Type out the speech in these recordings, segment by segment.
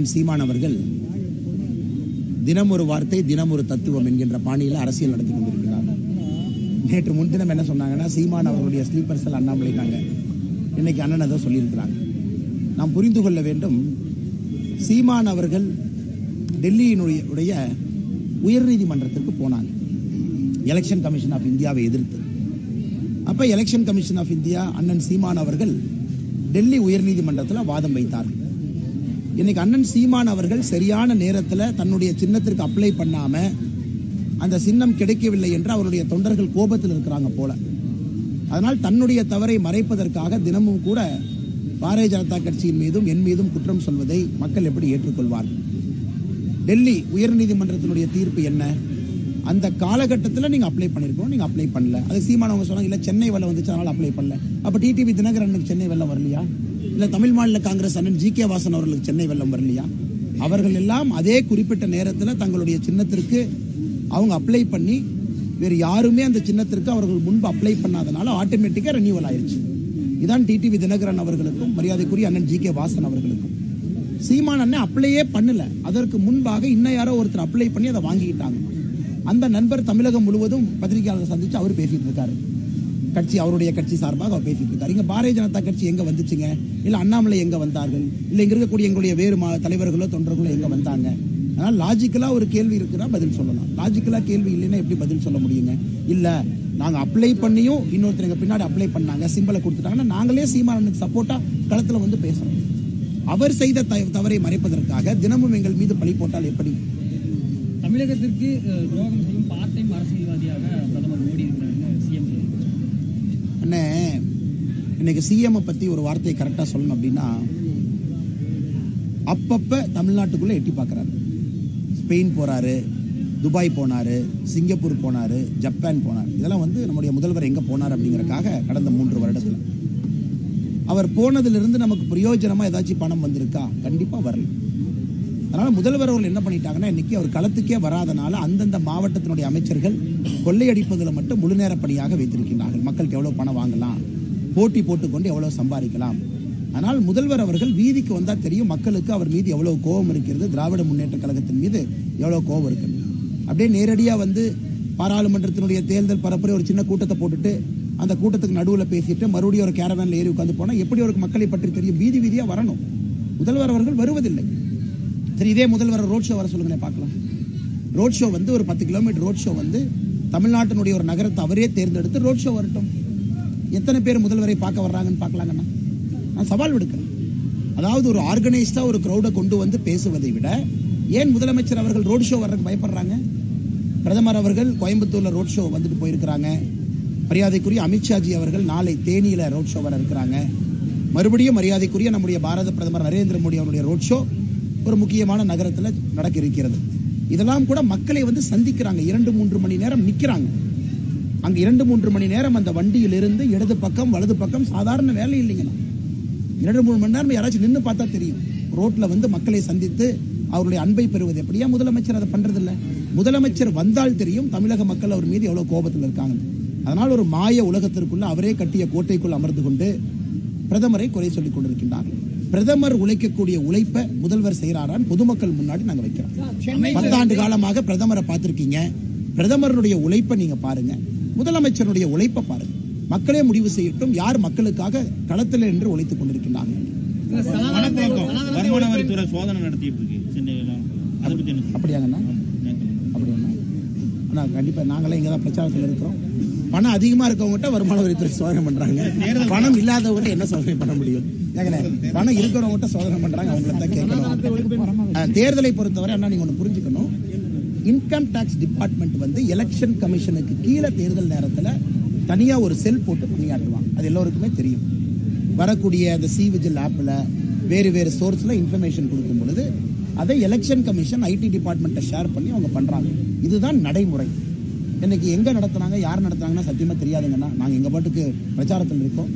அண்ணன் சீமான் அவர்கள் தினம் ஒரு வார்த்தை தினம் ஒரு தத்துவம் என்கின்ற பாணியில் அரசியல் நடத்தி கொண்டிருக்கிறார். நேற்று முன்தினம் என்ன சொன்னாங்கன்னா சீமான் அவர்களுடைய ஸ்லீப்பர் செல் அண்ணாமலைக்காங்க. இன்னைக்கு அண்ணன் அதை சொல்லியிருக்கிறாங்க. நாம் புரிந்து கொள்ள வேண்டும் சீமான் அவர்கள் டெல்லியினுடைய உடைய உயர்நீதிமன்றத்திற்கு போனாங்க. எலெக்ஷன் கமிஷன் ஆஃப் இந்தியாவை எதிர்த்து. அப்ப எலெக்ஷன் கமிஷன் ஆஃப் இந்தியா அண்ணன் சீமான் அவர்கள் டெல்லி உயர்நீதிமன்றத்தில் வாதம் வைத்தார்கள். இன்னைக்கு அண்ணன் சீமான் அவர்கள் சரியான நேரத்தில் தன்னுடைய சின்னத்திற்கு அப்ளை பண்ணாம அந்த சின்னம் கிடைக்கவில்லை என்று அவருடைய தொண்டர்கள் கோபத்தில் இருக்கிறாங்க போல. அதனால் தன்னுடைய தவறை மறைப்பதற்காக தினமும் கூட பாரதிய ஜனதா கட்சியின் மீதும் என் மீதும் குற்றம் சொல்வதை மக்கள் எப்படி ஏற்றுக்கொள்வார்கள்? டெல்லி உயர்நீதிமன்றத்தினுடைய தீர்ப்பு என்ன? அந்த காலகட்டத்தில் நீங்க அப்ளை பண்ணிருக்கணும் நீங்க அப்ளை பண்ணல. அது சீமானவங்க சொன்னாங்க இல்ல சென்னை வெள்ளம் வந்துச்சு அதனால அப்ளை பண்ணல. அப்ப டிடிவி தினகரனுக்கு சென்னை வெள்ளம் வரலையா? இல்ல தமிழ் மாநில காங்கிரஸ் அண்ணன் ஜி கே வாசன் அவர்களுக்கு சென்னை வெள்ளம் வரலையா? அவர்கள் எல்லாம் அதே குறிப்பிட்ட நேரத்தில் தங்களுடைய சின்னத்திற்கு அவங்க அப்ளை பண்ணி வேறு யாருமே அந்த சின்னத்திற்கு அவர்கள் முன்பு அப்ளை பண்ணாதனால ஆட்டோமேட்டிக்காக ரெனியூவல் ஆயிடுச்சு இதான் டிடிவி தினகரன் அவர்களுக்கும் மரியாதைக்குரிய அண்ணன் ஜி கே வாசன் அவர்களுக்கும். சீமான் அண்ணன் அப்ளையே பண்ணல. அதற்கு முன்பாக இன்னும் யாரோ ஒருத்தர் அப்ளை பண்ணி அதை வாங்கிக்கிட்டாங்க. அந்த நண்பர் தமிழகம் முழுவதும் பத்திரிகையாளர் சந்திச்சு அவர் பேசிட்டு இருக்காரு. கட்சி அவருடைய கட்சி சார்பாக அவர் பேசிட்டு இருக்காரு. இங்க பாரதிய ஜனதா கட்சி எங்க வந்துச்சுங்க? இல்ல அண்ணாமலை எங்க வந்தார்கள்? இல்ல இங்க இருக்கக்கூடிய எங்களுடைய வேறு மா- தலைவர்களோ தொண்டர்களோ எங்க வந்தாங்க? அதனால லாஜிக்கலா ஒரு கேள்வி இருக்குன்னா பதில் சொல்லலாம். லாஜிக்கலா கேள்வி இல்லைன்னா எப்படி பதில் சொல்ல முடியுங்க? இல்ல நாங்க அப்ளை பண்ணியும் இன்னொருத்தர் எங்க பின்னாடி அப்ளை பண்ணாங்க. சிம்பிளை கொடுத்துட்டாங்கன்னா நாங்களே சீமானனுக்கு சப்போர்ட்டா களத்துல வந்து பேசணும் அவர் செய்த த- தவறை மறைப்பதற்காக தினமும் எங்கள் மீது பழி போட்டால் எப்படி? தமிழகத்திற்கு துரோகம் செய்யும் பார்ட் டைம் அரசியல்வாதியாக பிரதமர் மோடி இருக்கிறாங்க சிஎம் அண்ணே இன்னைக்கு சிஎம் பத்தி ஒரு வார்த்தையை கரெக்டா சொல்லணும் அப்படின்னா அப்பப்ப தமிழ்நாட்டுக்குள்ள எட்டி பார்க்கறாரு. ஸ்பெயின் போறாரு துபாய் போனாரு சிங்கப்பூர் போனாரு ஜப்பான் போனார். இதெல்லாம் வந்து நம்முடைய முதல்வர் எங்க போனார் அப்படிங்கறக்காக கடந்த மூன்று வருடத்தில். அவர் போனதிலிருந்து நமக்கு பிரயோஜனமா ஏதாச்சும் பணம் வந்திருக்கா? கண்டிப்பா வரல. அதனால முதல்வர் அவர்கள் என்ன பண்ணிட்டாங்கன்னா இன்னைக்கு அவர் களத்துக்கே வராதனால அந்தந்த மாவட்டத்தினுடைய அமைச்சர்கள் கொள்ளையடிப்பதில் மட்டும் முழு நேர பணியாக வைத்திருக்கின்றார்கள். மக்களுக்கு எவ்வளவு பணம் வாங்கலாம் போட்டி போட்டுக்கொண்டு எவ்வளவு சம்பாதிக்கலாம். ஆனால் முதல்வர் அவர்கள் வீதிக்கு வந்தா தெரியும் மக்களுக்கு அவர் மீது எவ்வளவு கோபம் இருக்கிறது திராவிட முன்னேற்ற கழகத்தின் மீது எவ்வளவு கோபம் இருக்கு அப்படியே நேரடியா வந்து பாராளுமன்றத்தினுடைய தேர்தல் பரப்புரை ஒரு சின்ன கூட்டத்தை போட்டுட்டு அந்த கூட்டத்துக்கு நடுவில் பேசிட்டு மறுபடியும் ஒரு கேரவேன்ல ஏறி உட்காந்து போனா எப்படி அவருக்கு மக்களை பற்றி தெரியும்? வீதி வீதியா வரணும். முதல்வர் அவர்கள் வருவதில்லை. சரி இதே முதல்வர் ரோட் ஷோ வர சொல்லுங்களேன் பார்க்கலாம். ரோட் ஷோ வந்து ஒரு பத்து கிலோமீட்டர் ரோட் ஷோ வந்து தமிழ்நாட்டினுடைய ஒரு நகரத்தை அவரே தேர்ந்தெடுத்து ரோட் ஷோ வரட்டும். எத்தனை பேர் முதல்வரை பார்க்க வர்றாங்கன்னு பார்க்கலாங்கண்ணா நான் சவால் விடுக்கிறேன். அதாவது ஒரு ஆர்கனைஸ்டா ஒரு க்ரௌடை கொண்டு வந்து பேசுவதை விட ஏன் முதலமைச்சர் அவர்கள் ரோட் ஷோ வர்றதுக்கு பயப்படுறாங்க? பிரதமர் அவர்கள் கோயம்புத்தூர்ல ரோட் ஷோ வந்துட்டு போயிருக்கிறாங்க. மரியாதைக்குரிய அமித்ஷாஜி அவர்கள் நாளை தேனியில ரோட் ஷோ வர இருக்கிறாங்க. மறுபடியும் மரியாதைக்குரிய நம்முடைய பாரத பிரதமர் நரேந்திர மோடி அவருடைய ரோட் ஷோ ஒரு முக்கியமான நகரத்தில் நடக்க இருக்கிறது இதெல்லாம் கூட மக்களை வந்து சந்திக்கிறாங்க. இரண்டு மூன்று மணி நேரம் நிக்கிறாங்க. அங்க இரண்டு மூன்று மணி நேரம் அந்த வண்டியில் இருந்து இடது பக்கம் வலது பக்கம் சாதாரண வேலை இல்லைங்கண்ணா இரண்டு மூணு மணி நேரம் யாராச்சும் நின்று பார்த்தா தெரியும். ரோட்ல வந்து மக்களை சந்தித்து அவருடைய அன்பை பெறுவது எப்படியா? முதலமைச்சர் அதை பண்றது முதலமைச்சர் வந்தால் தெரியும் தமிழக மக்கள் அவர் மீது எவ்வளவு கோபத்தில் இருக்காங்க. அதனால் ஒரு மாய உலகத்திற்குள்ள அவரே கட்டிய கோட்டைக்குள் அமர்ந்து கொண்டு பிரதமரை குறை சொல்லிக் கொண்டிருக்கின்றார்கள். பிரதமர் உழைக்கக்கூடிய உழைப்பை முதல்வர் செய்யறாரான்னு பொதுமக்கள் முன்னாடி நாங்க வைக்கிறோம். பத்தாண்டு காலமாக பிரதமரை பார்த்திருக்கீங்க. பிரதமருடைய உழைப்பை நீங்க பாருங்க. முதலமைச்சருடைய உழைப்பை பாருங்க. மக்களே முடிவு செய்யட்டும். யார் மக்களுக்காக களத்தில் என்று உழைத்துக் வரித்துறை சோதனை நடத்திட்டு இருக்கு சென்னையில. அப்படியாங்கண்ணா? அப்படியாண்ணா அண்ணா கண்டிப்பா நாங்களே இங்க தான் பிரச்சாரத்தில் இருக்கிறோம். பணம் அதிகமா இருக்கவங்ககிட்ட வருமான வரித்துறை சோதனை பண்றாங்க. பணம் இல்லாதவங்ககிட்ட என்ன சோதனை பண்ண முடியும்? பணம் இருக்கிறவங்ககிட்ட சோதனை பண்றாங்க அவங்கள தான் கேட்கணும். தேர்தலை பொறுத்தவரை அண்ணா நீங்க ஒண்ணு புரிஞ்சுக்கணும். இன்கம் டேக்ஸ் டிபார்ட்மெண்ட் வந்து எலெக்ஷன் கமிஷனுக்கு கீழே தேர்தல் நேரத்தில் தனியாக ஒரு செல் போட்டு பணியாற்றுவாங்க. அது எல்லோருக்குமே தெரியும். வரக்கூடிய அந்த சி விஜில் ஆப்பில் வேறு வேறு சோர்ஸில் இன்ஃபர்மேஷன் கொடுக்கும் பொழுது அதை எலெக்ஷன் கமிஷன் ஐடி டிபார்ட்மெண்ட்டை ஷேர் பண்ணி அவங்க பண்றாங்க. இதுதான் நடைமுறை. இன்னைக்கு எங்கே நடத்துனாங்க யார் நடத்துனாங்கன்னா சத்தியமாக தெரியாதுங்கன்னா நாங்கள் எங்கள் பாட்டுக்கு பிரச்சாரத்தில் இருக்கோம்.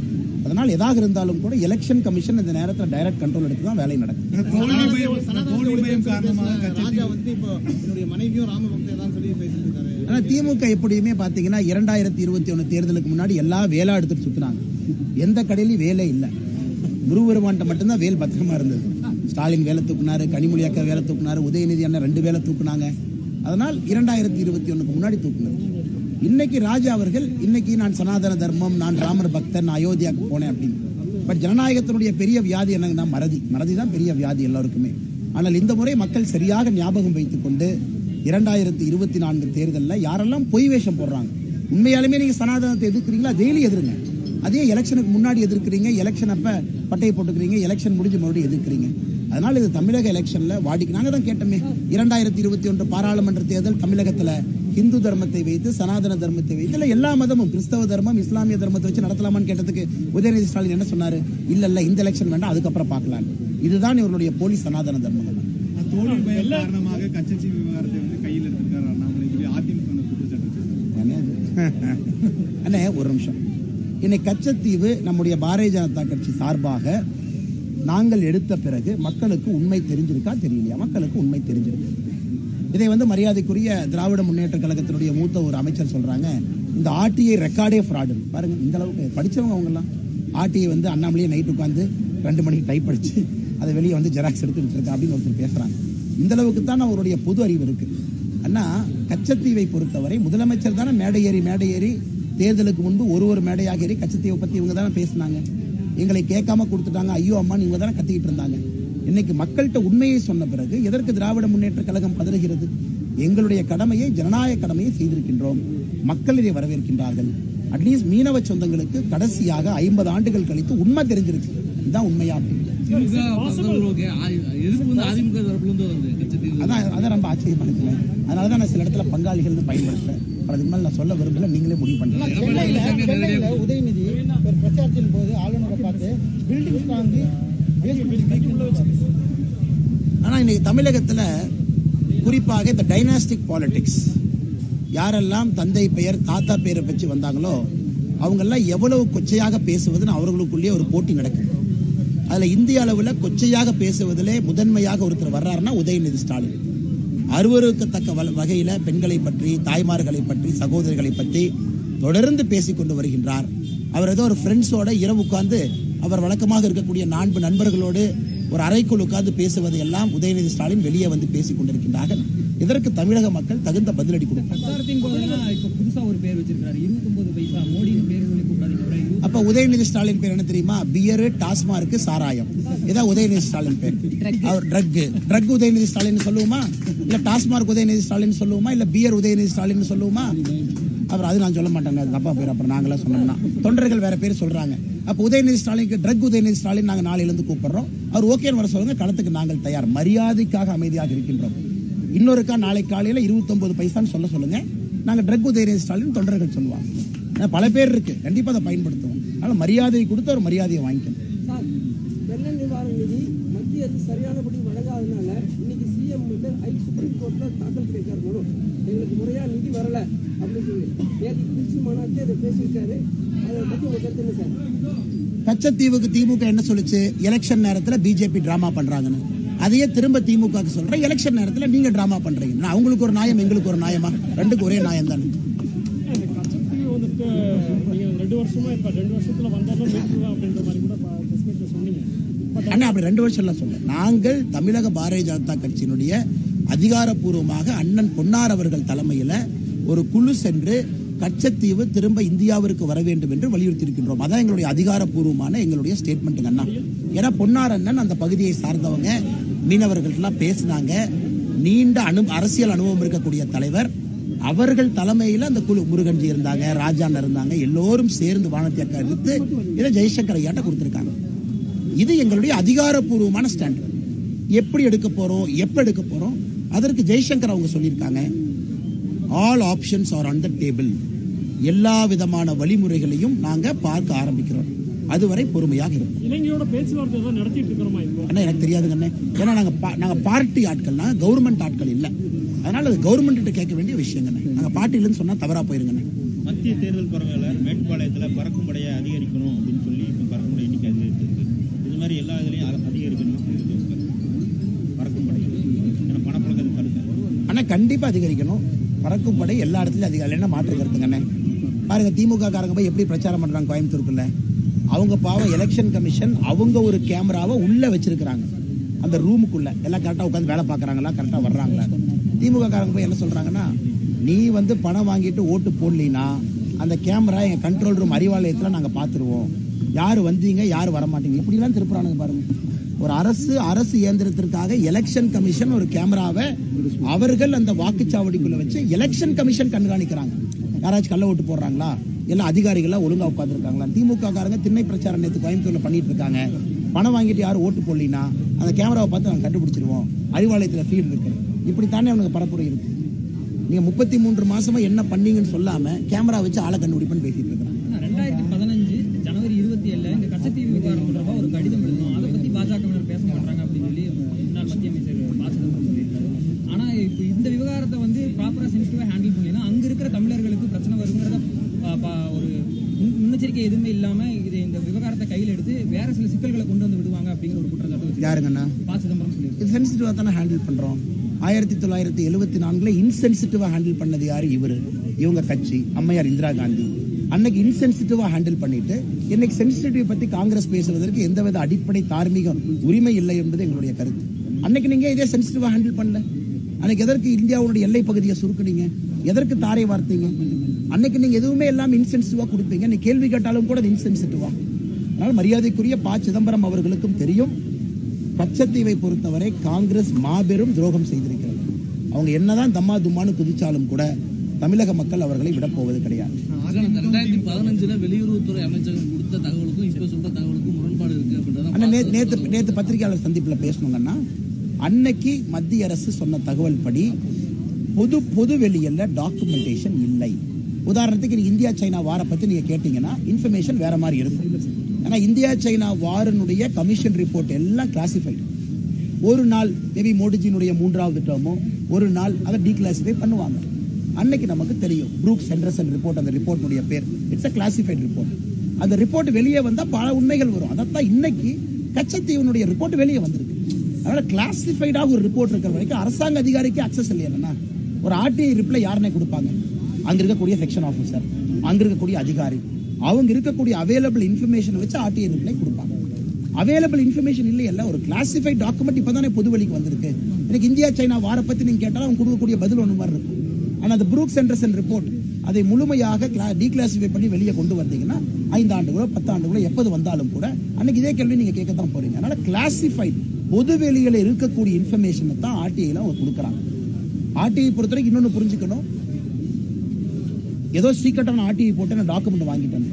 அதனால் எதாக இருந்தாலும் கூட எலெக்ஷன் கமிஷன் இந்த நேரத்தில் டைரக்ட் கண்ட்ரோல் எடுத்து தான் வேலை நடக்கும் தோல்வி பயம் தோல்வி பயம் காரணமாக ராஜா வந்து இப்போ என்னுடைய மனைவியும் ராம பக்தர் தான் சொல்லி பேசிட்டு இருக்காரு ஆனா திமுக எப்படியுமே பாத்தீங்கன்னா இரண்டாயிரத்தி இருபத்தி ஒண்ணு தேர்தலுக்கு முன்னாடி எல்லா வேலா எடுத்துட்டு சுத்தினாங்க. எந்த கடையிலயும் வேலை இல்லை. முருகருமான்ட்ட மட்டும்தான் வேல் பத்திரமா இருந்தது. ஸ்டாலின் வேலை தூக்குனாரு கனிமொழி அக்கா வேலை தூக்குனாரு உதயநிதி அண்ணன் ரெண்டு வேலை தூக்குனாங்க. அதனால் இரண்டாயிரத்தி இருபத்தி ஒண்ணுக்கு முன்னாடி தூக்குனாரு. இன்னைக்கு ராஜா அவர்கள் இன்னைக்கு நான் சனாதன தர்மம் நான் ராமர் பக்தன் நான் அயோத்தியாவுக்கு போனேன் அப்படின்னு. பட் ஜனநாயகத்தினுடைய பெரிய வியாதி என்னங்கன்னா மறதி. மறதி தான் பெரிய வியாதி எல்லாருக்குமே. ஆனால் இந்த முறை மக்கள் சரியாக ஞாபகம் வைத்துக் கொண்டு இரண்டாயிரத்தி இருபத்தி நான்கு தேர்தலில் யாரெல்லாம் பொய் வேஷம் போடுறாங்க? உண்மையாலுமே நீங்க சனாதனத்தை எதிர்க்கிறீங்களா? டெய்லி எதிருங்க. அதே எலெக்ஷனுக்கு முன்னாடி எதிர்க்கிறீங்க எலெக்ஷன் அப்ப பட்டையை போட்டுக்கிறீங்க எலெக்ஷன் முடிஞ்சு மறுபடியும் எதிர்க்கிறீங்க. அதனால இது தமிழக எலெக்ஷன்ல வாடிக்கு. நாங்க தான் கேட்டோமே இரண்டாயிரத்தி இருபத்தி ஒன்று பாராளுமன்ற தேர்தல் தமிழகத்துல இந்து தர்மத்தை வைத்து சனாதன தர்மத்தை வைத்து இல்ல எல்லா மதமும் கிறிஸ்தவ தர்மம் இஸ்லாமிய தர்மத்தை வச்சு நடத்தலாமான்னு கேட்டதுக்கு உதயநிதி ஸ்டாலின் என்ன சொன்னாரு? இல்ல இல்ல இந்த எலெக்ஷன் வேண்டாம் அதுக்கப்புறம் பார்க்கலாம் இதுதான் இவருடைய போலி சனாதன தர்மங்கள் காரணமாக விவகாரத்தை வந்து கையில் அண்ணாமலை அதிமுக அண்ணே ஒரு நிமிஷம். இன்னைக்கு கச்சத்தீவு நம்முடைய பாரதிய ஜனதா கட்சி சார்பாக நாங்கள் எடுத்த பிறகு மக்களுக்கு உண்மை தெரிஞ்சிருக்கா தெரியலையா? மக்களுக்கு உண்மை தெரிஞ்சிருக்கு. இதை வந்து மரியாதைக்குரிய திராவிட முன்னேற்ற கழகத்தினுடைய மூத்த ஒரு அமைச்சர் சொல்றாங்க இந்த ஆர்டிஐ ரெக்கார்டே ஃப்ராடு பாருங்க இந்த அளவுக்கு படிச்சவங்க அவங்கெல்லாம். ஆர்டிஐ வந்து அண்ணாமலையே நைட் உட்காந்து ரெண்டு மணிக்கு டைப் அடிச்சு அதை வெளியே வந்து ஜெராக்ஸ் எடுத்து வச்சிருக்கா அப்படின்னு ஒருத்தர் பேசுறாங்க. இந்த அளவுக்கு தான் அவருடைய பொது அறிவு இருக்கு. அண்ணா கச்சத்தீவை பொறுத்தவரை முதலமைச்சர் தானே மேடை ஏறி மேடை ஏறி தேர்தலுக்கு முன்பு ஒரு ஒரு மேடையாக ஏறி கச்சத்தீவை பத்தி இவங்க தானே பேசினாங்க. எங்களை கேட்காம கொடுத்துட்டாங்க. ஐயோ அம்மான்னு இவங்க தானே கத்திக்கிட்டு இருந்தாங்க. இன்னைக்கு மக்கள்கிட்ட உண்மையை சொன்ன பிறகு எதற்கு திராவிட முன்னேற்ற கழகம் பதறுகிறது? எங்களுடைய கடமையை ஜனநாயக கடமையை செய்திருக்கின்றோம். மக்கள் இதை வரவேற்கின்றார்கள் அட்லீஸ்ட் மீனவ சொந்தங்களுக்கு கடைசியாக ஐம்பது ஆண்டுகள் கழித்து உண்மை தெரிஞ்சிருக்கு. இதுதான் உண்மையா? அப்படின்னு அதான் அதான் ரொம்ப ஆச்சரியமானதுல அதனால தான் நான் சில இடத்துல பங்காளிகள்னு பயன்படுத்துறேன். அப்புறம் அதுக்கு மேலே நான் சொல்ல விரும்பல. நீங்களே முடிவு பண்ணுங்க. எடப்பாடி உதயநிதி ஒரு பிரச்சாரத்தின் போது ஆளுநரை பார்த்து பில்டிங் வாங்கி ஆனா இன்னைக்கு தமிழகத்துல குறிப்பாக இந்த டைனாஸ்டிக் பாலிடிக்ஸ் யாரெல்லாம் தந்தை பெயர் தாத்தா பெயரை பற்றி வந்தாங்களோ அவங்கெல்லாம் எவ்வளவு கொச்சையாக பேசுவதுன்னு அவர்களுக்குள்ளேயே ஒரு போட்டி நடக்குது. அதுல இந்திய அளவில் கொச்சையாக பேசுவதிலே முதன்மையாக ஒருத்தர் வர்றாருன்னா உதயநிதி ஸ்டாலின். அருவருக்கத்தக்க வ- வகையில பெண்களை பற்றி தாய்மார்களை பற்றி சகோதரிகளை பற்றி தொடர்ந்து பேசிக்கொண்டு வருகின்றார். அவர் ஏதோ ஒரு ஃப்ரெண்ட்ஸோட இரவு உட்கார்ந்து அவர் வழக்கமாக இருக்கக்கூடிய நான்கு நண்பர்களோடு ஒரு அறைக்குள் உட்கார்ந்து பேசுவதை எல்லாம் உதயநிதி ஸ்டாலின் வெளியே வந்து பேசிக் கொண்டிருக்கின்றார்கள். இதற்கு தமிழக மக்கள் தகுந்த பதிலடி இருபது அப்ப உதயநிதி ஸ்டாலின் பேர் என்ன தெரியுமா? பியரு டாஸ்மார்க்கு சாராயம். இதான் உதயநிதி ஸ்டாலின் பேர். அவர் ட்ரக் ட்ரக் உதயநிதி ஸ்டாலின் சொல்லுவோமா? இல்ல டாஸ்மார்க் உதயநிதி ஸ்டாலின் சொல்லுவோமா? இல்ல பியர் உதயநிதி ஸ்டாலின் சொல்லுவோமா? அப்புறம் அது நான் சொல்ல மாட்டேங்க தப்பா பேர் அப்புறம் நாங்களா சொன்னோம்னா. தொண்டர்கள் வேற பேர் சொல்றாங்க. அப்ப உதயநிதி ஸ்டாலினுக்கு ட்ரக் உதயநிதி ஸ்டாலின் நாங்க நாளையில இருந்து கூப்பிடுறோம். அவர் ஓகேன்னு வர சொல்லுங்க களத்துக்கு நாங்கள் தயார். மரியாதைக்காக அமைதியாக இருக்கின்றோம். இன்னொருக்கா நாளை காலையில 29 பைசான்னு சொல்ல சொல்லுங்க. நாங்க ட்ரக் உதயநிதி ஸ்டாலின் தொண்டர்கள் சொல்லுவாங்க. பல பேர் இருக்கு. கண்டிப்பா அதை பயன்படுத்துவோம். அதனால மரியாதையை கொடுத்து ஒரு மரியாதையை வாங்கிக்கணும். நிவாரண நிதி சரியானபடி வழங்காதனால இன்னைக்கு சிஎம் வந்து ஐ சுப்ரீம் கோர்ட்ல தாக்கல் பண்ணியிருக்காரு எங்களுக்கு முறையா நிதி வரல அப்படின்னு சொல்லி. நேற்று திருச்சி மாநாட்டில் அதை பேசியிருக்காரு. கச்சத்தீவுக்கு திமுக என்ன சொல்லுச்சு? எலெக்ஷன் நேரத்துல பிஜேபி டிராமா பண்றாங்கன்னு. அதையே திரும்ப திமுக சொல்றேன். எலெக்ஷன் நேரத்துல நீங்க டிராமா பண்றீங்க. நான் அவங்களுக்கு ஒரு நியாயம் எங்களுக்கு ஒரு நியாயமா? ரெண்டுக்கு ஒரே நியாயம் தானே. அண்ணா அப்படி ரெண்டு வருஷம் எல்லாம் சொல்ல நாங்கள் தமிழக பாரதிய ஜனதா கட்சியினுடைய அதிகாரப்பூர்வமாக அண்ணன் பொன்னார் அவர்கள் தலைமையில ஒரு குழு சென்று கச்சத்தீவு திரும்ப இந்தியாவிற்கு வர வேண்டும் என்று வலியுறுத்தி இருக்கின்றோம் அதான் எங்களுடைய அதிகாரப்பூர்வமான எங்களுடைய ஸ்டேட்மெண்ட்டுங்க அண்ணா. ஏன்னா பொன்னார் அண்ணன் அந்த பகுதியை சார்ந்தவங்க மீனவர்கள்லாம் பேசினாங்க. நீண்ட அனு அரசியல் அனுபவம் இருக்கக்கூடிய தலைவர். அவர்கள் தலைமையில் அந்த குழு முருகன்ஜி இருந்தாங்க ராஜான் இருந்தாங்க. எல்லோரும் சேர்ந்து வானத்தி அக்கா எடுத்து இதை ஜெய்சங்கர் ஐயாட்ட கொடுத்துருக்காங்க. இது எங்களுடைய அதிகாரப்பூர்வமான ஸ்டாண்ட் எப்படி எடுக்க போகிறோம் எப்ப எடுக்க போகிறோம் அதற்கு ஜெய்சங்கர் அவங்க சொல்லியிருக்காங்க. All options are on the table எல்லா விதமான வழிமுறைகளையும் நாங்க பார்க்க ஆரம்பிக்கிறோம். அதுவரை பொறுமையாக இருக்கும் இலங்கையோட பேச்சுவார்த்தை தான் நடத்திட்டு இருக்கிறோமா அண்ணா எனக்கு தெரியாதுங்க அண்ணே. ஏன்னா நாங்க பா- நாங்க பார்ட்டி ஆட்கள்னா கவர்மெண்ட் ஆட்கள் இல்ல. அதனால அது கவர்மெண்ட் கேட்க வேண்டிய விஷயங்க நாங்க பார்ட்டிலன்னு சொன்னா தவறா போயிருங்க மத்திய தேர்தல் பரவாயில்ல மேட்டுப்பாளையத்துல பறக்கும் படையை அதிகரிக்கணும் அப்படின்னு சொல்லி இப்ப பறக்கும் மாதிரி எல்லா இதுலயும் அதிகரிக்கணும் பறக்கும் படை ஏன்னா பணப்புழக்கத்தை தடுக்க ஆனா கண்டிப்பா அதிகரிக்கணும். பறக்கும் படை எல்லா இடத்துலயும் அதிகம் என்ன மாற்று கருத்துங்கண்ணே பாருங்க திமுக காரங்க போய் எப்படி பிரச்சாரம் பண்றாங்க கோயம்புத்தூருக்குள்ள? அவங்க பாவம் எலெக்ஷன் கமிஷன் அவங்க ஒரு கேமராவை உள்ள வச்சிருக்கிறாங்க. அந்த ரூமுக்குள்ள எல்லாம் கரெக்டாக உட்காந்து வேலை பார்க்குறாங்களா? கரெக்டாக வர்றாங்களா? திமுக காரங்க போய் என்ன சொல்றாங்கன்னா நீ வந்து பணம் வாங்கிட்டு ஓட்டு போடலினா அந்த கேமரா எங்கள் கண்ட்ரோல் ரூம் அறிவாலயத்தில் நாங்கள் பார்த்துருவோம். யார் வந்தீங்க யார் வரமாட்டீங்க? இப்படிலாம் திருப்புறானுங்க பாருங்க. ஒரு அரசு அரசு இயந்திரத்திற்காக எலெக்ஷன் கமிஷன் ஒரு கேமராவை அவர்கள் அந்த வாக்குச்சாவடிக்குள்ள வச்சு எலெக்ஷன் கமிஷன் கண்காணிக்கிறாங்க. யாராச்சும் கள்ள ஓட்டு போடுறாங்களா? எல்லாம் அதிகாரிகளாக ஒழுங்கா உட்காந்துருக்காங்களா திமுக காரங்க திண்ணை பிரச்சாரம் நேற்று கோயம்புத்தூர்ல பண்ணிட்டு இருக்காங்க பணம் வாங்கிட்டு யாரும் ஓட்டு போடலினா அந்த கேமராவை பார்த்து நாங்கள் கண்டுபிடிச்சிருவோம். அறிவாலயத்துல ஃபீல்டு இருக்கு. இப்படித்தானே அவனுக்கு பரப்புரை இருக்கு. நீங்க முப்பத்தி மூன்று மாசமா என்ன பண்ணீங்கன்னு சொல்லாம கேமரா வச்சு ஆளை கண்டுபிடிப்புன்னு பேசிட்டு இருக்கிறாங்க. ரெண்டாயிரத்தி பதினஞ்சு ஜனவரி இருபத்தி ஏழுல இந்த கச்சத்தீவு விவகாரம் தொடர்பா ஒரு கடிதம் எழுதணும் அதை பத்தி பாஜகவினர் பேச மாட்டாங்க அப்படின்னு சொல்லி முன்னாள் மத்திய அமைச்சர் ப சிதம்பரம் சொல்லியிருக்காரு ஆனா இப்போ இந்த விவகாரத்தை வந்து ப்ராப்பரா சென்சிட்டிவா ஹேண்டில் பண்ணலாம் அங்க இருக்கிற தமிழர்களுக்கு பிரச்சனை வருங்கிறத ப- ப- ஒரு முன்- முன்னெச்சரிக்கை எதுவுமே இல்லாம இது இந்த விவகாரத்தை கையில் எடுத்து வேற சில சிக்கல்களை கொண்டு வந்து விடுவாங்க அப்படிங்கிற ஒரு குற்றச்சாட்டு. யாருங்கண்ணா? ப சிதம்பரம் இது சென்சிட்டிவா தானே ஹேண்டில் பண்றோம். ஆயிரத்தி தொள்ளாயிரத்தி எழுபத்தி நான்குல இன்சென்சிட்டிவா ஹேண்டில் பண்ணது யாரு? இவரு. இவங்க கட்சி. அம்மையார் இந்திரா காந்தி. அன்னைக்கு இன்சென்சிட்டிவா ஹேண்டில் பண்ணிட்டு இன்னைக்கு சென்சிட்டிவ் பத்தி காங்கிரஸ் பேசுவதற்கு எந்தவித அடிப்படை தார்மீக உரிமை இல்லை என்பது எங்களுடைய கருத்து. அன்னைக்கு நீங்க இதே சென்சிட்டிவா ஹேண்டில் பண்ணல. அன்னைக்கு எதற்கு இந்தியாவுடைய எல்லை பகுதியை சுருக்குனீங்க? எதற்கு தாரை வார்த்தீங்க? அன்னைக்கு நீங்க எதுவுமே எல்லாம் இன்சென்சிட்டிவா கொடுப்பீங்க நீ கேள்வி கேட்டாலும் கூட இன்சென்சிட்டிவா அதனால மரியாதைக்குரிய ப. சிதம்பரம் அவர்களுக்கும் தெரியும். கச்சத்தீவை பொறுத்தவரை காங்கிரஸ் மாபெரும் துரோகம் செய்திருக்கிறது. அவங்க என்னதான் தம்மா தும்மான்னு குதிச்சாலும் கூட தமிழக மக்கள் அவர்களை விடப் போவது கிடையாது. ரெண்டாயிரத்தி பதினஞ்சுல வெளியுறவுத்துறை அமைச்சகம் கொடுத்த தகவலுக்கும் இப்ப சொல்ற தகவலுக்கும் முரண்பாடு இருக்கு அப்படின்றத ஆனா நே- நேத்து நேத்து பத்திரிகையாளர் சந்திப்புல பேசணுங்கன்னா அன்னைக்கு மத்திய அரசு சொன்ன தகவல் படி பொது பொது வெளியில டாக்குமெண்டேஷன் இல்லை. உதாரணத்துக்கு நீங்க இந்தியா சைனா வாரை பத்தி நீங்க கேட்டீங்கன்னா இன்ஃபர்மேஷன் வேற மாதிரி இருக்கும். ஏன்னா இந்தியா சைனா வாரனுடைய கமிஷன் ரிப்போர்ட் எல்லாம் கிளாசிஃபைடு ஒரு நாள் மேபி மோடிஜியினுடைய மூன்றாவது டேர்மோ ஒரு நாள் அதை டீக்ளாசிஃபை பண்ணுவாங்க. அன்னைக்கு நமக்கு தெரியும். ப்ரூக்ஸ் ஹெண்டர்சன் ரிப்போர்ட் அந்த ரிப்போர்ட்டுடைய பேர். இட்ஸ் அ கிளாசிஃபைட் ரிப்போர்ட் அந்த ரிப்போர்ட் வெளியே வந்தால் பல உண்மைகள் வரும். அதைத்தான் இன்னைக்கு கச்சத்தீவனுடைய ரிப்போர்ட் வெளியே வந்திருக்கு. அதனால கிளாசிஃபைடாக ஒரு ரிப்போர்ட் இருக்கிற வரைக்கும் அரசாங்க அதிகாரிக்கு அக்சஸ் இல்லையா ஒரு ஆர்டிஐ ரிப்ளை யாருன்னே கொடுப்பாங்க. அங்க இருக்கக்கூடிய செக்ஷன் ஆஃபீஸர் அங்க இருக்கக்கூடிய அதிகாரி அவங்க இருக்கக்கூடிய அவைலபிள் இன்ஃபர்மேஷன் வச்சு ஆர்டிஐ ரிப்ளை கொடுப்பாங்க. அவைலபிள் இன்ஃபர்மேஷன் இல்லையல்ல ஒரு கிளாசிஃபைட் டாக்குமெண்ட் இப்பதானே பொது வழிக்கு வந்திருக்கு. எனக்கு இந்தியா சைனா வார பத்தி நீங்க கேட்டாலும் அவங்க கொடுக்கக்கூடிய பதில் ஒன்று மாதிரி இருக்கும். ஆனா அந்த புரூக்ஸ் சென்டர்சன் ரிப்போர்ட் அதை முழுமையாக டீக்ளாசிஃபை பண்ணி வெளியே கொண்டு வந்தீங்கன்னா ஐந்து ஆண்டுகளோ பத்து ஆண்டுகளோ எப்போது வந்தாலும் கூட அன்னைக்கு இதே கேள்வி நீங்க கேட்க தான் போறீங்க. அதனால கிளாசிஃபைட் பொது வெளியில இருக்கக்கூடிய இன்ஃபர்மேஷனை தான் ஆர்டிஐல அவங்க கொடுக்குறாங்க. ஆர்டிஐ பொறுத்தவரைக்கும் இன்னொன்னு புரிஞ்சுக்கணும். ஏதோ சீக்கிரட்டான ஆர்டிஐ போட்டு நான் டாக்குமெண்ட் வாங்கிட்டேன்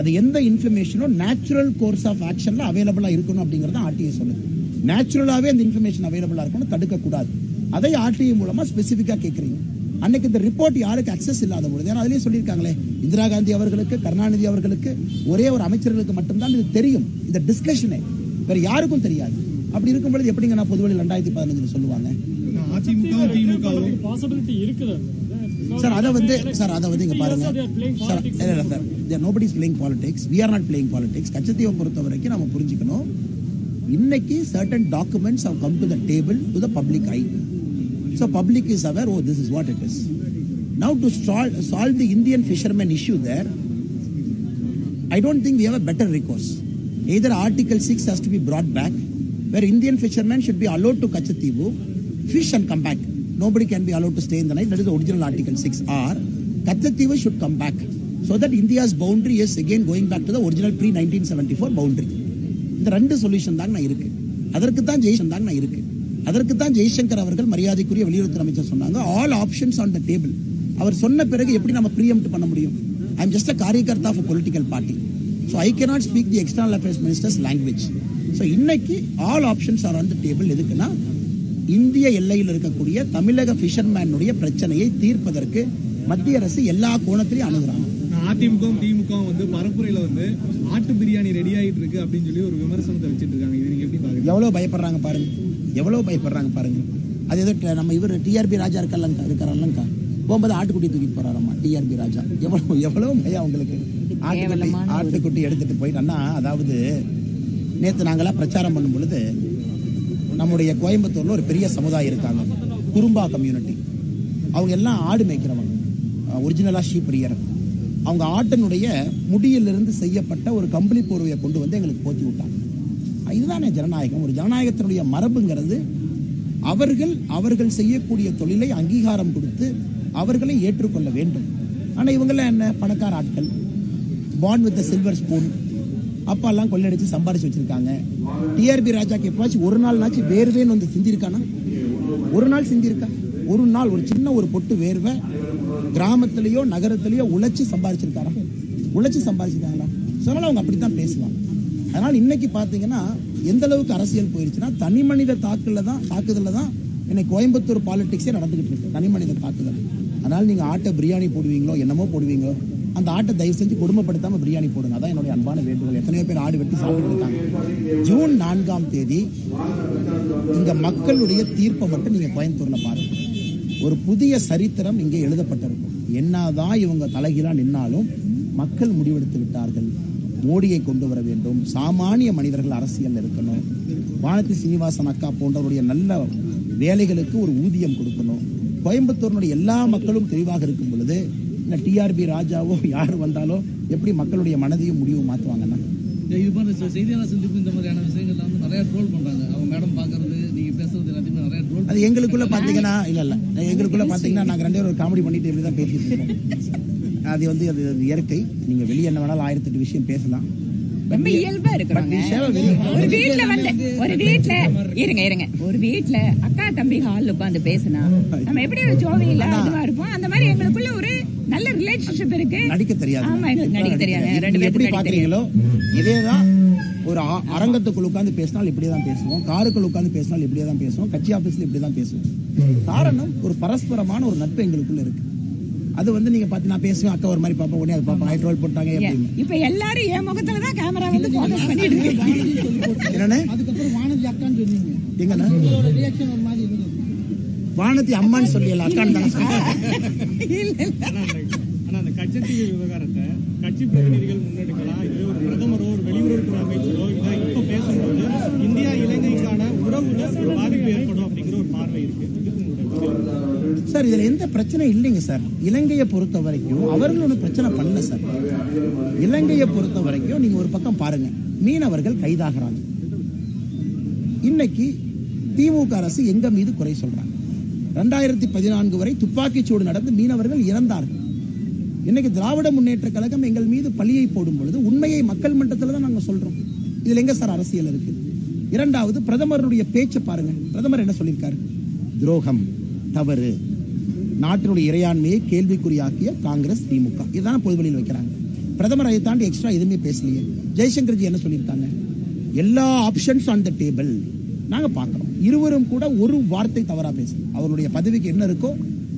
அது எந்த இன்ஃபர்மேஷனும் நேச்சுரல் கோர்ஸ் ஆஃப் ஆக்ஷன்ல அவைலபிளா இருக்கணும் அப்படிங்கறத ஆர்டிஐ சொல்லுது. நேச்சுரலாவே அந்த இன்ஃபர்மேஷன் அவைலபிளா இருக்கணும் தடுக்க கூடாது அதை ஆர்டிஐ மூலமா ஸ்பெசிஃபிக்கா கேட்கறீங்க அன்னைக்கு இந்த ரிப்போர்ட் யாருக்கு அக்சஸ் இல்லாத பொழுது ஏன்னா அதுலயே சொல்லியிருக்காங்களே இந்திரா காந்தி அவர்களுக்கு கருணாநிதி அவர்களுக்கு ஒரே ஒரு அமைச்சர்களுக்கு மட்டும்தான் இது தெரியும். இந்த டிஸ்கஷனே வேற யாருக்கும் தெரியாது. அப்படி இருக்கும் பொழுது எப்படிங்க நான் பொதுவெளி ரெண்டாயிரத்தி பதினஞ்சுல சொல்லுவாங்க? பாசிபிலிட்டி இருக்குது சார் அதை வந்து சார் அதை வந்து இங்க பாருங்க. சார் இல்ல இல்ல sir there nobody is playing politics we are not playing politics கச்சத்தீவை பொறுத்த வரைக்கும் நம்ம புரிஞ்சுக்கணும். இன்னைக்கு certain documents have come to the table to the public I so public is aware oh this is what it is now to solve the Indian fisherman issue there I don't think we have a better recourse. Either Article 6 has to be brought back, where Indian fishermen should be allowed to Kachativu, fish and come back. Nobody can be allowed to stay in the night. That is the original Article 6. Or Kachativu should come back. So that India's boundary is again going back to the original pre-1974 boundary. இந்த ரெண்டு solution தாங்க நான் இருக்கு அதற்கு தான் ஜெய்சன் தாங்க நான் இருக்கு அதற்கு தான் ஜெய்சங்கர் அவர்கள் மரியாதைக்குரிய வெளியுறவுத்துறை அமைச்சர் சொன்னாங்க all options on the table அவர் சொன்ன பிறகு எப்படி நம்ம ப்ரீஎம்ட் பண்ண முடியும் I am just a karyakarta of political party so I cannot speak the external affairs minister's language so இன்னைக்கு all options are on the table எதுக்குன்னா இந்திய எல்லையில் இருக்கக்கூடிய தமிழக ஃபிஷர்மேனுடைய பிரச்சனையை தீர்ப்பதற்கு மத்திய அரசு எல்லா கோணத்திலையும் அணுகுறாங்க. அதிமுகவும் திமுகவும் வந்து பரப்புரையில வந்து ஆட்டு பிரியாணி ரெடி ஆயிட்டு இருக்கு அப்படின்னு சொல்லி ஒரு விமர்சனத்தை வச்சிட்டு இருக்காங்க. இது நீங்க எப்படி பாக்குறீங்க? எவ்வளவு பயப்படுறாங்க பாருங்க. எவ்வளவு பயப்படுறாங்க பாருங்க. அது ஏதோ ட- நம்ம இவர் டிஆர்பி ராஜா இருக்கலங்கா இருக்காரல்லங்கா போகும்போது ஆட்டுக்குட்டி தூக்கிட்டு போறாராமா டிஆர்பி ராஜா. எவ்வளவு எவ்வளவு பயம் அவங்களுக்கு. ஆட்டுக்குட்டி ஆட்டுக்குட்டி எடுத்துட்டு போயிட்டு அண்ணா அதாவது நேற்று நாங்களாம் பிரச்சாரம் பண்ணும் பொழுது நம்முடைய கோயம்புத்தூர்ல ஒரு பெரிய சமுதாயம் இருக்காங்க. குறும்பா கம்யூனிட்டி அவங்க எல்லாம் ஆடு மேய்க்கிறவங்க. ஒரிஜினலா ஷீப்ரியர் அவங்க ஆட்டினுடைய முடியிலிருந்து செய்யப்பட்ட ஒரு கம்பளி போர்வையை கொண்டு வந்து எங்களுக்கு போத்தி விட்டாங்க. இதுதானே ஜனநாயகம். ஒரு ஜனநாயகத்தினுடைய மரபுங்கிறது அவர்கள் அவர்கள் செய்யக்கூடிய தொழிலை அங்கீகாரம் கொடுத்து அவர்களை ஏற்றுக்கொள்ள வேண்டும். ஆனால் இவங்கெல்லாம் என்ன? பணக்கார ஆட்கள். பான் வித் சில்வர் ஸ்பூன் அப்பாலாம் கொள்ளடிச்சு சம்பாரிச்சு வச்சிருக்காங்க. டிஆர்பி ராஜாக்கு எப்பாச்சும் ஒரு நாள்னாச்சும் வேர்வேன்னு வந்து சிந்திருக்கானா ஒரு நாள் சிந்திருக்கா ஒரு நாள் ஒரு சின்ன ஒரு பொட்டு வேர்வை கிராமத்திலேயோ நகரத்திலேயோ உழைச்சி சம்பாரிச்சிருக்காரா? உழைச்சி சம்பாரிச்சிருக்காங்களா? சொன்னாலும் அவங்க அப்படித்தான் பேசுவாங்க. அதனால இன்னைக்கு பாத்தீங்கன்னா எந்த அளவுக்கு அரசியல் போயிருச்சுன்னா தனி மனித தாக்குல தான் தாக்குதலில் தான் இன்னைக்கு கோயம்புத்தூர் பாலிடிக்ஸே நடந்துகிட்டு இருக்கு. தனி மனித தாக்குதல். அதனால நீங்க ஆட்டை பிரியாணி போடுவீங்களோ என்னமோ போடுவீங்களோ அந்த ஆட்டை தயவு செஞ்சு குடும்பப்படுத்தாமல் பிரியாணி போடுங்க. அதான் என்னுடைய அன்பான வேண்டுகோள். எத்தனையோ பேர் ஆடு வெட்டி சாப்பிட்டு இருக்காங்க. ஜூன் நான்காம் தேதி இந்த மக்களுடைய தீர்ப்பை மட்டும் நீங்க கோயம்புத்தூர்ல பாருங்க. ஒரு புதிய சரித்திரம் இங்கே எழுதப்பட்டிருக்கும். என்னதான் இவங்க தலைகீழா நின்னாலும் மக்கள் முடிவெடுத்து விட்டார்கள். மோடியை கொண்டு வர வேண்டும். சாமானிய மனிதர்கள் அரசியல் இருக்கணும். வானதி சீனிவாசன் அக்கா போன்றவருடைய நல்ல வேலைகளுக்கு ஒரு ஊதியம் கொடுக்கணும். கோயம்புத்தூரினுடைய எல்லா மக்களும் தெளிவாக இருக்கும் பொழுது இந்த டிஆர்பி ராஜாவோ யார் வந்தாலோ எப்படி மக்களுடைய மனதையும் முடிவும் மாற்றுவாங்கன்னா இது செ- செய்தியாளர் சந்திப்பு இந்த மாதிரியான விஷயங்கள்ல வந்து நிறைய ட்ரோல் பண்றாங்க. அவங்க மேடம் பாக்குறது நீங்க பேசுறது எல்லாத்தையுமே நிறைய ட்ரோல் அது எங்களுக்குள்ள பாத்தீங்கன்னா இல்ல இல்ல. எங்களுக்குள்ள பாத்தீங்கன்னா நாங்க ரெண்டு பேரும் ஒரு காமெடி பண்ணிட்டு இப்படி தான் பேசிட்டு இருக்கோம். அது வந்து அது இயற்கை. நீங்க வெளியே என்ன வேணாலும் ஆயிரத்தி எட்டு விஷயம் பேசலாம். ரொம்ப இயல்பா very- ஒரு வீட்ல வந்து ஒரு வீட்ல இருங்க இருங்க. ஒரு வீட்ல அக்கா தம்பி ஹால்ல உட்கார்ந்து பேசினா நம்ம எப்படி ஜோவியில இதுவா இருப்போம்? அந்த மாதிரி எங்களுக்குள்ள ஒரு நல்ல ரிலேஷன்ஷிப் இருக்கு. நடிக்க தெரியாது. ஆமா எங்களுக்கு நடிக்க தெரியாது. ரெண்டு பேரும் பாக்குறீங்களோ இதேதான் ஒரு அ- அரங்கத்துக்குள்ள உட்கார்ந்து பேசினால் இப்படியே தான் பேசுவோம். காருக்குள்ள உட்கார்ந்து பேசினால் இப்படியே தான் பேசுவோம். கட்சி ஆபீஸ்ல இப்படி தான் பேசுவோம். காரணம் ஒரு பரஸ்பரமான ஒரு நட்பு எங்களுக்குள்ள இருக்கு. அது வந்து நீங்க பார்த்து நான் பேசுவேன் அக்கா ஒரு மாதிரி பாப்பா உடனே அது பாப்பா ஹைட் ரோல் போட்டாங்க அப்படின்னு. இப்ப எல்லாரும் என் முகத்துல தான் கேமரா வந்து போக்கஸ் பண்ணிட்டு இருக்கு என்னண்ணே? அதுக்கப்புறம் வானதி அக்கான்னு சொன்னீங்க. எங்கண்ணா? உங்களோட ரியாக்ஷன் ஒரு மாதிரி இருந்தது. வானதி அம்மான்னு சொல்லல அக்கான்னு தானே சொன்னேன். ஆனா அந்த கச்சத்தீவு விவகாரத்தை கட்சி பிரதிநிதிகள் முன்னெடுக்கலாம். இது ஒரு பிரதமரோ ஒரு வெளியுறவுத்துறை அமைச்சரோ இதை இப்ப பேசும்போது இந்தியா இலங்கைக்கான உறவுல ஒரு பாதிப்பு ஏற்படும் அப்படிங்கிற ஒரு பார்வை இருக்கு. சார் இதுல எந்த பிரச்சனை இல்லைங்க சார். இலங்கையை பொறுத்த வரைக்கும் அவர்கள் ஒன்றும் பிரச்சனை பண்ணல சார். இலங்கையை பொறுத்த வரைக்கும் நீங்க ஒரு பக்கம் பாருங்க. மீனவர்கள் கைதாகிறாங்க. இன்னைக்கு திமுக அரசு எங்க மீது குறை சொல்றாங்க. ரெண்டாயிரத்தி பதினான்கு வரை துப்பாக்கி சூடு நடந்து மீனவர்கள் இறந்தார்கள். இன்னைக்கு திராவிட முன்னேற்ற கழகம் எங்கள் மீது பழியை போடும் பொழுது உண்மையை மக்கள் மன்றத்தில் தான் நாங்க சொல்றோம். இதுல எங்க சார் அரசியல் இருக்கு? இரண்டாவது பிரதமருடைய பேச்சு பாருங்க. பிரதமர் என்ன சொல்லியிருக்காரு? துரோகம் தவறு. நாட்டினுடைய இறையாண்மையை கேள்விக்குறியாக்கிய காங்கிரஸ் திமுக. இதுதான் பொதுவெளியில் வைக்கிறாங்க. பிரதமர் அதை தாண்டி எக்ஸ்ட்ரா எதுவுமே பேசலையே. ஜெய்சங்கர்ஜி என்ன சொல்லியிருக்காங்க? எல்லா ஆப்ஷன்ஸ் ஆன் த டேபிள் நாங்கள் பார்க்குறோம். இருவரும் கூட ஒரு வார்த்தை தவறாக பேசணும் அவருடைய பதவிக்கு என்ன இருக்கோ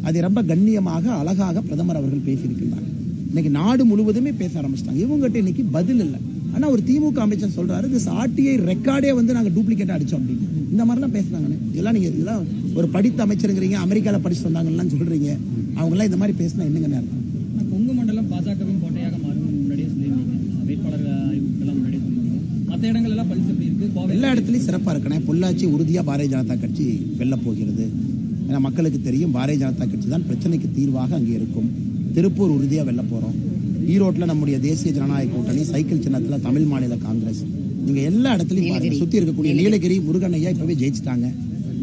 அதை ரொம்ப கண்ணியமாக அழகாக பிரதமர் அவர்கள் பேசியிருக்கிறார் இன்னைக்கு நாடு முழுவதுமே பேச ஆரம்பிச்சிட்டாங்க. இவங்ககிட்ட இன்னைக்கு பதில் இல்லை. ஆனால் ஒரு திமுக அமைச்சர் சொல்றாரு this ஆர்டிஐ ரெக்கார்டே வந்து நாங்கள் டூப்ளிகேட் அடிச்சோம் அப்படின்னு. இந்த மாதிரிலாம் பேசுனாங்கண்ணே இதெல்லாம் நீங்க இதெல்லாம் ஒரு படித்த அமைச்சருங்கிறீங்க அமெரிக்கால படிச்சு வந்தாங்கலாம் சொல்றீங்க. அவங்க எல்லாம் இந்த மாதிரி பேசினா என்னங்க ஆனா கொங்கு மண்டலம் பாஜகவின் கோட்டையாக மாறும் முன்னாடியே சொல்லியிருந்தீங்க. வேட்பாளர் அறிவிப்புக்கெல்லாம் முன்னாடியே சொல்லியிருந்தீங்க. மற்ற இடங்கள் எல்லாம் பரிசு எப்படி எல்லா இடத்துலயும் சிறப்பா இருக்கணும் பொள்ளாச்சி உறுதியா பாரதிய ஜனதா கட்சி வெல்ல போகிறது. ஏன்னா மக்களுக்கு தெரியும் பாரதிய ஜனதா கட்சி தான் பிரச்சனைக்கு தீர்வாக அங்கே இருக்கும். திருப்பூர் உறுதியா வெல்ல போறோம். ஈரோட்ல நம்முடைய தேசிய ஜனநாயக கூட்டணி சைக்கிள் சின்னத்துல தமிழ் மாநில காங்கிரஸ். நீங்க எல்லா இடத்துலயும் பாருங்க. சுத்தி இருக்கக்கூடிய நீலகிரி. முருகன் ஐயா இப்பவே ஜெயிச்சிட்டாங்க.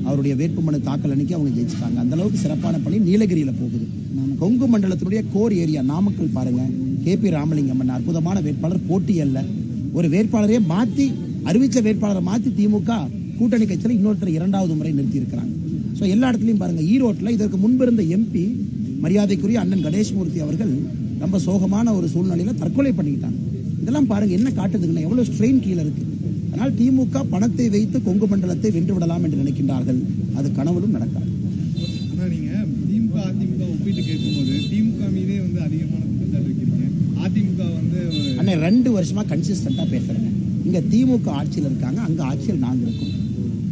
அவருடைய வேட்புமனு தாக்கல் அன்னைக்கு அவங்க ஜெயிச்சிட்டாங்க. அந்த அளவுக்கு சிறப்பான பணி நீலகிரியில போகுது. கொங்கு மண்டலத்தினுடைய கோர் ஏரியா நாமக்கல் பாருங்க. கே பி ராமலிங்கம் அற்புதமான வேட்பாளர் போட்டி அல்ல. ஒரு வேட்பாளரையே மாத்தி அறிவிச்ச வேட்பாளரை மாத்தி திமுக கூட்டணி கட்சியில இன்னொருத்தர் இரண்டாவது முறை நிறுத்தி இருக்கிறாங்க சோ எல்லா இடத்துலயும் பாருங்க. ஈரோட்ல இதற்கு முன்பு இருந்த எம்பி மரியாதைக்குரிய அண்ணன் கணேஷ்மூர்த்தி அவர்கள் ரொம்ப சோகமான ஒரு சூழ்நிலையில தற்கொலை பண்ணிக்கிட்டாங்க. இதெல்லாம் பாருங்க என்ன காட்டுதுங்கன்னா எவ்வளவு ஸ்ட்ரெயின் கீழே இருக்கு. அதனால் திமுக பணத்தை வைத்து கொங்கு மண்டலத்தை வென்று விடலாம் என்று நினைக்கின்றார்கள். அது கனவிலும் நடக்காது. நீங்க திமுக அதிமுக ஒப்பிட்டு கேட்கும்போது திமுக மீதே வந்து அதிகமான குற்றச்சாட்டு வைக்கிறீங்க. அதிமுக வந்து அண்ணே ரெண்டு வருஷமா கன்சிஸ்டண்டா பேசுறேங்க. இங்க திமுக ஆட்சியில் இருக்காங்க அங்க ஆட்சியில் நாங்க இருக்கோம்.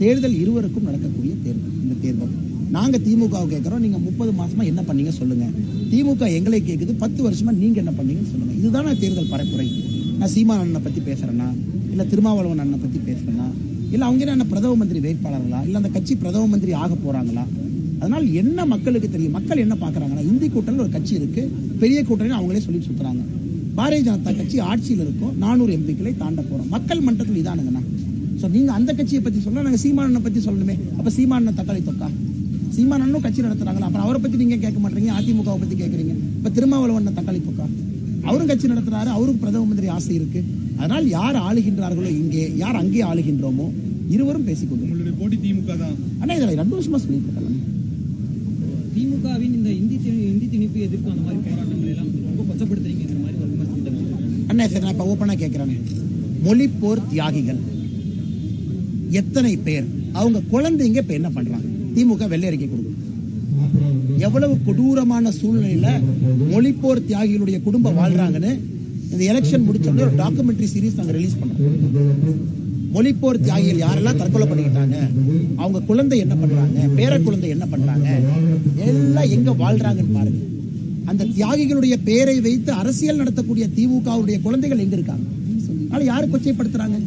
தேர்தல் இருவருக்கும் நடக்கக்கூடிய தேர்தல் இந்த தேர்தல். நாங்க திமுக கேட்கிறோம் நீங்க முப்பது மாசமா என்ன பண்ணீங்க சொல்லுங்க. திமுக எங்களை கேக்குது பத்து வருஷமா நீங்க என்ன பண்ணீங்கன்னு சொல்லுங்க. இதுதானே தேர்தல் பரப்புரை. நான் சீமானண்ணனை பத்தி பேசுறேன்னா இல்ல திருமாவளவன் அண்ணனை பத்தி பேசுறேன்னா இல்ல அவங்க என்ன பிரதம மந்திரி வேட்பாளர்களா இல்ல அந்த கட்சி பிரதம மந்திரி ஆக போறாங்களா? அதனால என்ன மக்களுக்கு தெரியும்? மக்கள் என்ன பாக்குறாங்கன்னா இந்தி கூட்டணி ஒரு கட்சி இருக்கு பெரிய கூட்டணி அவங்களே சொல்லி சுத்துறாங்க. பாரதிய ஜனதா கட்சி ஆட்சியில் இருக்கும் நானூறு எம்பிக்களை தாண்ட போறோம். மக்கள் மன்றத்தில் இதானுங்கண்ணா. ஸோ நீங்க அந்த கட்சியை பத்தி சொல்ல நாங்க சீமானனை பத்தி சொல்லணுமே. அப்ப சீமானனை தக்காளி தொக்கா? சீமானனும் கட்சி நடத்துறாங்களா? அப்புறம் அவரை பத்தி நீங்க கேட்க மாட்டீங்க அதிமுகவை பத்தி கேட்குறீங்க. இப்ப திருமாவளவன் தக்காளி தொக்கா? அவரும் கட்சி நடத்துறாரு அவருக்கு பிரதம மந்திரி ஆசை இருக்கு. அதனால் யார் ஆளுகின்றார்களோ இங்கே யார் அங்கே ஆளுகின்றோமோ இருவரும் பேசிக்கொண்டு உங்களுடைய போட்டி திமுக தான். அண்ணா இதில் ரெண்டு வருஷமா சொல்லிட்டு இருக்காங்க திமுகவின் இந்த இந்தி இந்தி திணிப்பு எதிர்ப்பு அந்த மாதிரி போராட்டங்கள் எல்லாம் ரொம்ப கொச்சப்படுத்துறீங்கிற மாதிரி அண்ணா சரி நான் இப்போ ஓப்பனாக கேட்குறேன். மொழிப்போர் தியாகிகள். எத்தனை பேர்? அவங்க குழந்தைங்க இப்போ என்ன பண்றாங்க? திமுக வெள்ளை அறிக்கை கொடுக்குது. எவ்வளவு கொடூரமான சூழ்நிலையில மொழிப்போர் தியாகிகளுடைய குடும்பம் வாழ்றாங்கன்னு இந்த எலெக்ஷன் முடிச்சோடனே ஒரு டாக்குமெண்ட்ரி சீரிஸ் நாங்கள் ரிலீஸ் பண்ணோம். மொழிப்போர் தியாகிகள் யாரெல்லாம் தற்கொலை பண்ணிக்கிட்டாங்க? அவங்க குழந்தை என்ன பண்றாங்க? பேர குழந்தை என்ன பண்றாங்க? எல்லாம் எங்க வாழ்றாங்கன்னு பாருங்க. அந்த தியாகிகளுடைய பெயரை வைத்து அரசியல் நடத்தக்கூடிய திமுகவுடைய குழந்தைகள் எங்க இருக்காங்க? அதனால யாரு கொச்சைப்படுத்துறாங்க?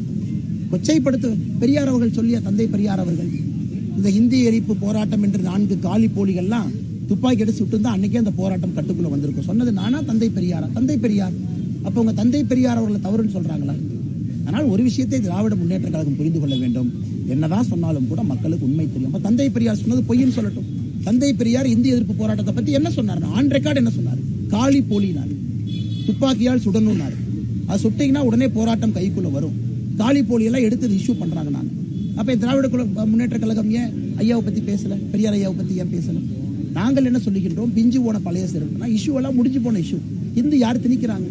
கொச்சைப்படுத்து பெரியார் அவர்கள் சொல்லிய தந்தை பெரியார் அவர்கள் இந்த இந்தி எரிப்பு போராட்டம் என்று நான்கு காலி போலிகள்லாம் துப்பாக்கி எடுத்து சுட்டு இருந்தா அன்னைக்கே அந்த போராட்டம் கட்டுக்குள்ள வந்திருக்கும். சொன்னது நானா? தந்தை பெரியாரா? தந்தை பெரியார். அப்ப உங்க தந்தை பெரியார் அவர்களை தவறுன்னு சொல்றாங்களா? ஆனால் ஒரு விஷயத்தை திராவிட முன்னேற்ற கழகம் புரிந்து கொள்ள வேண்டும். என்னதான் சொன்னாலும் கூட மக்களுக்கு உண்மை தெரியும். அப்ப தந்தை பெரியார் சொன்னது பொய்ன்னு சொல்லட்டும். தந்தை பெரியார் இந்திய எதிர்ப்பு போராட்டத்தை பத்தி என்ன சொன்னார்? ஆன் ரெக்கார்டு என்ன சொன்னார்? காளி போலினார். துப்பாக்கியால் சுடணும்னாரு. அது சுட்டீங்கன்னா உடனே போராட்டம் கைக்குள்ள வரும். காளி போலியெல்லாம் எடுத்து இஷ்யூ பண்றாங்க நான். அப்ப திராவிட முன்னேற்ற கழகம் ஏன் ஐயாவை பத்தி பேசல? பெரியார் ஐயாவை பத்தி ஏன் பேசல? நாங்கள் என்ன சொல்லுகின்றோம்? பிஞ்சு போன பழைய சிறப்புனா இஷ்யூ எல்லாம் முடிஞ்சு போன இஷ்யூ இந்து யார் திணிக்கிறாங்க?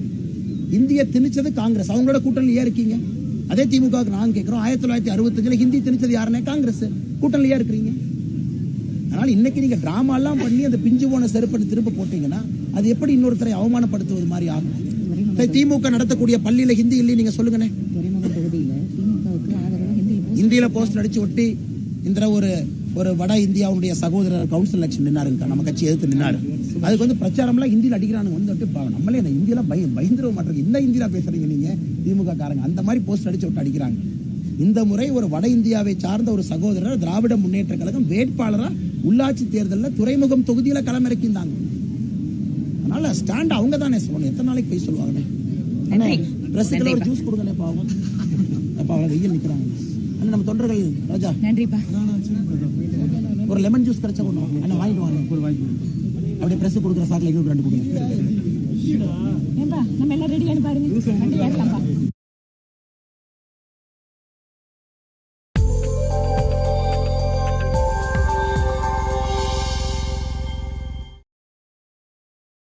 இந்திய திணிச்சது காங்கிரஸ். அவங்களோட கூட்டணியில் ஏன் இருக்கீங்க? அதே திமுகவுக்கு நாங்க கேட்கிறோம் ஆயிரத்தி தொள்ளாயிரத்தி அறுபத்தஞ்சுல ஹிந்தி திணிச்சது யாருன்னே காங்கிரஸ். கூட்டணியில் ஏன் இருக்கிறீங்க? அதனால இன்னைக்கு நீங்க டிராமா எல்லாம் பண்ணி அந்த பிஞ்சு போன செருப்பை திரும்ப போட்டீங்கன்னா அது எப்படி இன்னொருத்தரை அவமானப்படுத்துவது மாதிரி ஆகும்? திமுக நடத்தக்கூடிய பள்ளியில ஹிந்தி இல்லையே நீங்க சொல்லுங்கண்ணே இந்தியில போஸ்ட் அடிச்சு ஒட்டி இந்த ஒரு ஒரு வட இந்தியாவுடைய சகோதரர் கவுன்சில் எலெக்ஷன் நின்னாருங்க நம்ம கட்சி எதிர்த்து நின்னாரு. அதுக்கு வந்து பிரச்சாரம்லாம் ஹிந்தியில் அடிக்கிறானுங்க. வந்து விட்டு பாருங்க நம்மளே என்ன இந்தியில பய பயந்துருவ மாட்டேங்க என்ன இந்தியில பேசுறீங்க நீங்க? திமுக காரங்க அந்த மாதிரி போஸ்ட் அடிச்சு விட்டு அடிக்கிறாங்க. இந்த முறை ஒரு வட இந்தியாவை சார்ந்த ஒரு சகோதரர் திராவிட முன்னேற்ற கழகம் வேட்பாளரா உள்ளாட்சி தேர்தலில் துறைமுகம் தொகுதியில களமிறக்கியிருந்தாங்க. அதனால ஸ்டாண்ட் அவங்க தானே சொல்லணும். எத்தனை நாளைக்கு போய் சொல்லுவாங்கண்ணே. பிரசுக்கில் ஒரு. ஜூஸ் கொடுங்கண்ணே பாவம். அப்ப அவங்க வெயில் நிக்கிறாங்க. அண்ணா நம்ம தொண்டர்கள் ராஜா. நன்றிப்பா. ஒரு லெமன் ஜூஸ் கிடைச்சா வாங்க. அண்ணா வாங்கிட்டு வாங்க. ஒரு வாங்கி. அப்படியே பிரஸ் கொடுக்குற சாக்கில் எங்களுக்கு ரெண்டு கொடுங்க. ஏன்பா நம்ம எல்லாம் ரெடியானு பாருங்க. வண்டி ஏறலாம்ப்பா